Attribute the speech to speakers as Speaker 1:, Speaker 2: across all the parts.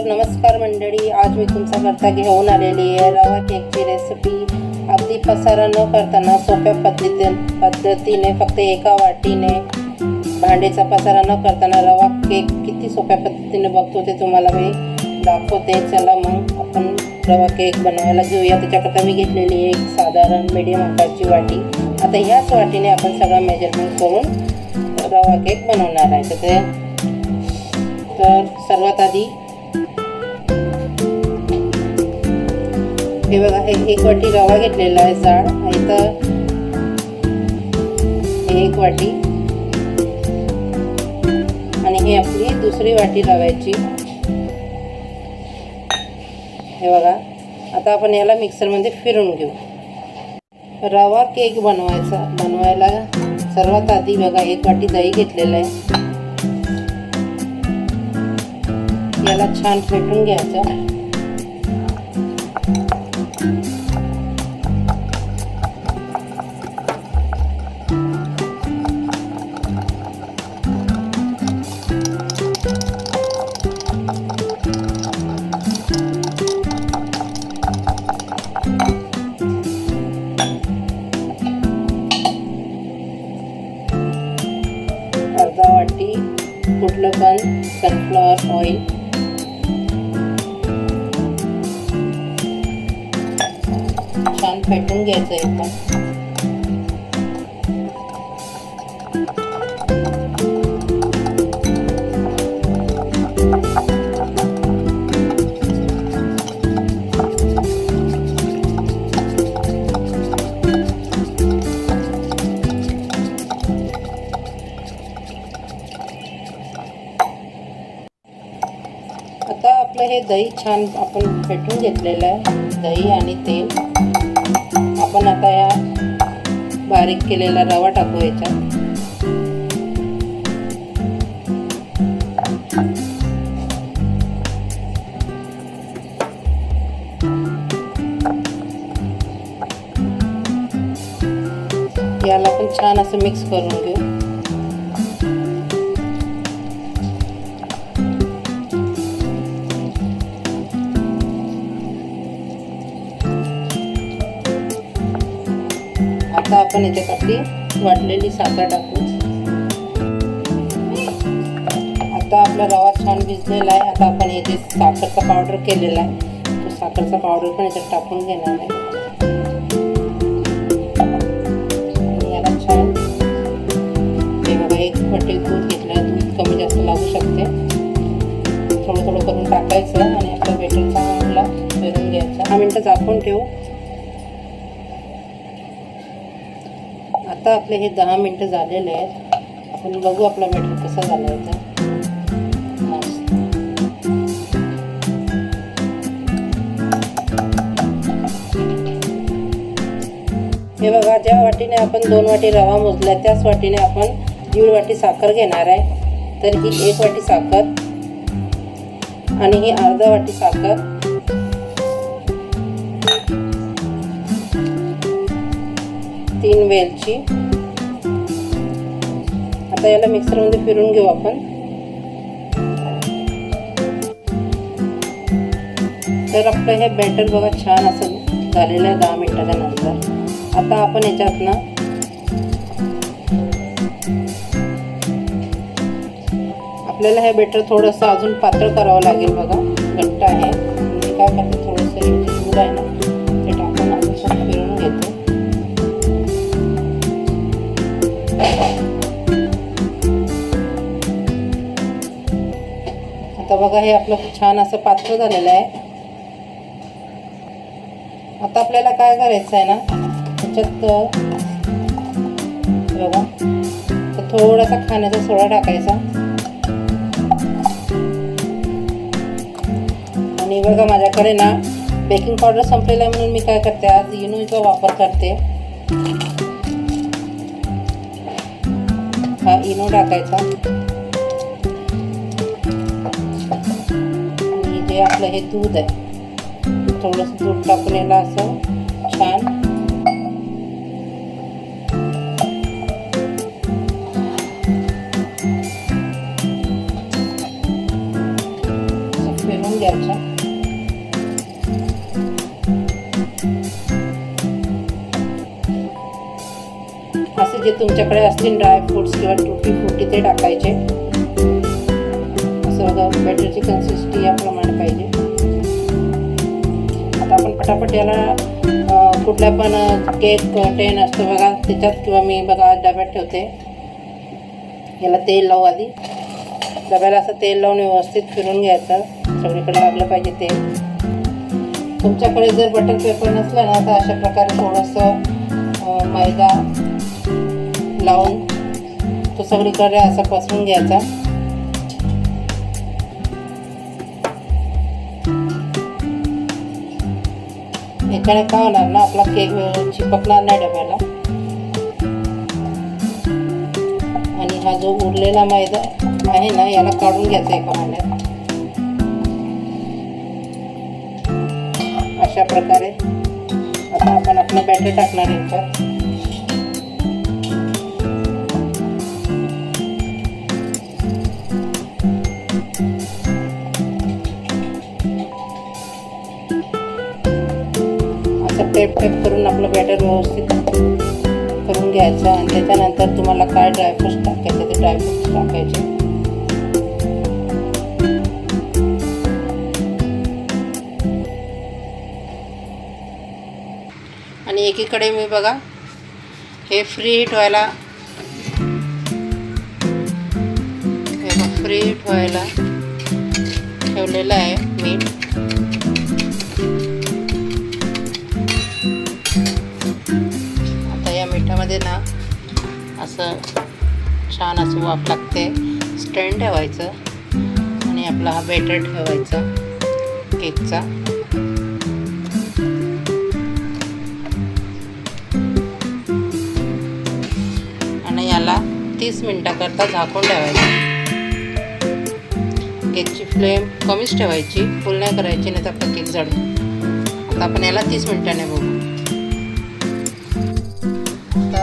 Speaker 1: तर नमस्कार मंडळी आज मी तुमच्याकरता घेऊन आलेली आहे. रवा केकची रेसिपी अगदी पसारा न करताना सोप्या पद्धतीने पद्धतीने फक्त एका वाटीने भांडेचा पसारा न करताना रवा केक किती सोप्या पद्धतीने बघतो ते तुम्हाला मी दाखवते. चला मग आपण रवा केक बनवायला घेऊया. त्याच्याकरता मी घेतलेली आहे एक साधारण मीडियम आकाराची वाटी. आता ह्याच वाटीने आपण सगळा मेजरमेंट करून रवा केक बनवणार आहे. तर सर्वात आधी हे बघा हे एक वाटी रवा घेतलेला आहे जाड. इथं तर एक वाटी. आणि ही आपली दुसरी वाटी रव्याची हे बघा आता आपण याला मिक्सरमध्ये फिरून घेऊ. रवा केक बनवायचा बनवायला सर्वात आधी बघा एक वाटी दही घेतलेलं आहे. याला छान फेटून घ्यायचं. कुठलं पण सनफ्लॉवर ऑइल छान फेटून घ्यायचं आहे आता आपलं हे दही छान आपण फेटून घेतलेलं आहे. दही आणि तेल. आपण आता या बारीक केलेला रवा टाकू याच्यात. याला पण छान असं मिक्स करून घेऊ. आता आपण याच्यात आपली वाटलेली साखर टाकू. आता आपला रवा छान भिजलेला आहे. आता आपण हे जे साखरचा पावडर केलेला आहे तो साखरचा पावडर पण याच्यात टाकून घेणार आहे. छान एक पटेल दूध घेतलं दूध कमी जास्त लागू शकते. थोडं थोडं करून टाकायचं आणि आपल्या बेटर चांगला फिरून घ्यायचा. दहा मिनटं झाकून ठेवू. आता आपले हे दहा मिनटं झालेले आहेत. आपण बघू आपला बॅटर कसा झाला होता हे बघा ज्या वाटीने आपण दोन वाटी रवा मोजला त्याच वाटीने आपण दीड वाटी साखर घेणार आहे. तर ही एक वाटी साखर आणि ही अर्धा वाटी साखर. तीन वेलची. आता याला मिक्सरमध्ये फिरून घेऊ आपण. तर आपलं हे बॅटर बघा छान असं झालेलं आहे दहा मिनिटाच्या नंतर. आता आपण याच्यात ना आपल्याला हे बॅटर थोडंसं अजून पातळ करावं लागेल बघा. घट्ट आहे. मी काय करते? थोडंसं दूध आहे ना. आता बघा हे आपलं छान असं पात्र झालेलं आहे. आता आपल्याला काय करायचं आहे ना त्याच्यात बघा तर थोडासा खाण्याचा सोडा टाकायचा. आणि बघा माझ्याकडे ना बेकिंग पावडर संपलेला आहे म्हणून मी काय करते आज इनोचा वापर करते. हा इनो टाकायचा. हे आपलं हे दूध आहे. थोडंसं दूध टाकून याला असं छान घ्यायच्या असे जे तुमच्याकडे असतील ड्रायफ्रुट्स किंवा टुटी फ्रुटी ते टाकायचे. बघा बॅटरची कन्सिस्टी याप्रमाणे पाहिजे. आता आपण पटापट याला कुठल्या पण केक टेन असतो बघा त्याच्यात किंवा मी बघा डब्यात ठेवते. याला तेल लावू आधी. डब्याला असं तेल लावून व्यवस्थित फिरून घ्यायचं. सगळीकडे लागलं पाहिजे तेल. तुमच्याकडे जर बटर पेपर नसलं ना तर अशा प्रकारे थोडंसं मैदा लावून तो सगळीकडे असा पसरून घ्यायचा. याच्याने काय होणार ना आपला केक चिपकणार नाही डब्याला आणि हा जो उरलेला मैदा आहे ना याला काढून घ्यायचा एका भांड्यात अशा प्रकारे आता आपण आपलं बॅटर टाकणार याच्यात टेप टेप करून आपलं बॅटर व्यवस्थित करून घ्यायचं आणि त्याच्यानंतर तुम्हाला काय ड्रायफ्रूट्स टाकायचे ते ड्रायफ्रूट्स टाकायचे. आणि एकीकडे मी बघा हे फ्री हिट व्हायला हे फ्री हिट व्हायला ठेवलेलं आहे मीठ. असं छान असं वाफ लागते. स्टँड ठेवायचं. आणि आपला हा बेटर ठेवायचा. केकचा आणि याला तीस मिनटाकरता झाकून ठेवायचं. केकची फ्लेम कमीच ठेवायची. फुल नाही करायची नाही तर आपला केक जळतो आता आपण याला तीस मिनिटाने बघू.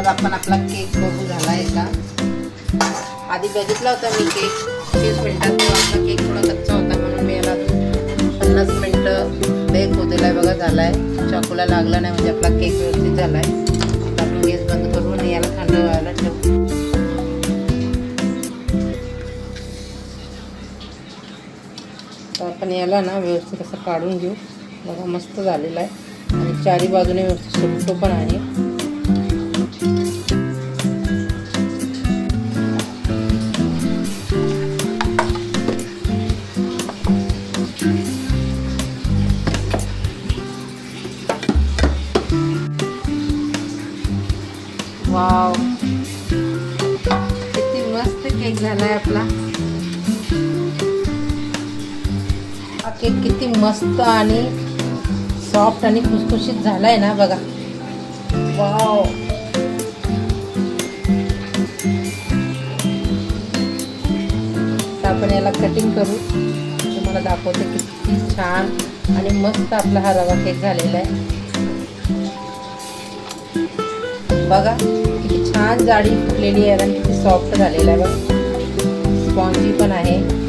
Speaker 1: आपण आपला केक बघू झाला आहे का? आधी बघितला होता मी केक तीस मिनटात आपला केक थोडा कच्चा होता म्हणून मी याला पन्नास मिनटं बेक होऊ दिला आहे बघा झाला आहे चाकूला लागला नाही म्हणजे आपला केक व्यवस्थित झाला आहे आपण गॅस बंद करून याला थंड व्हायला ठेवू. तर आपण याला ना व्यवस्थित असं काढून घेऊ. बघा मस्त झालेला आहे. आणि चारी बाजूने व्यवस्थित सुटतो पण आहे. हा केक किती मस्त आणि सॉफ्ट आणि खुसखुशीत झालाय ना बघा. वाव आपण याला कटिंग करू. तुम्हाला दाखवते किती छान आणि मस्त आपला हा रवा केक झालेला आहे. बघा किती छान जाडी फुटलेली आहे आणि किती सॉफ्ट झालेला आहे बघा. स्पॉन्जी पण आहे.